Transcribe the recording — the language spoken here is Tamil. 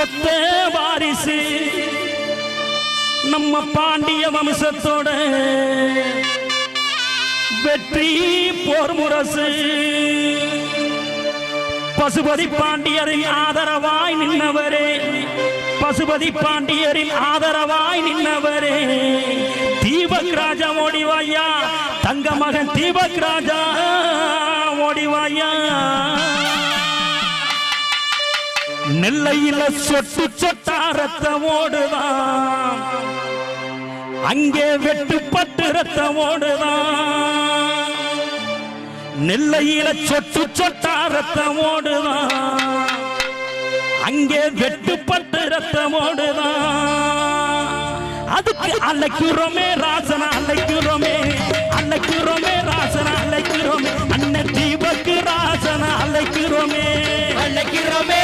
ஒத்த வாரிசு. நம்ம பாண்டிய வம்சத்தோட வெற்றி போர் முரசு. பசுபதி பாண்டியரின் ஆதரவாய் நின்னவரே. பசுபதி பாண்டியரின் ஆதரவாய் நின்னவரே. தீபக் ராஜா ஓடிவாயா. தங்க மகன் தீபக் ராஜா ஓடிவாயா. நெல்லையில சொட்டு சொட்டா ரத்தம் ஓடுதான். அங்கே வெட்டுப்பட்டு ரத்தம் ஓடுதான். நெல்லையில சொட்டு சொட்டா ரத்தம் ஓடுதான். அங்கே வெட்டுப்பட்டு ரத்தம் ஓடுதான். அதுக்கு அழைக்கிறோமே ராசனா அழைக்கிறோமே. அழைக்கிறோமே ராசனா அழைக்கிறோமே. அண்ணன் தீபக்கு ராசனா அழைக்கிறோமே. அழைக்கிறோமே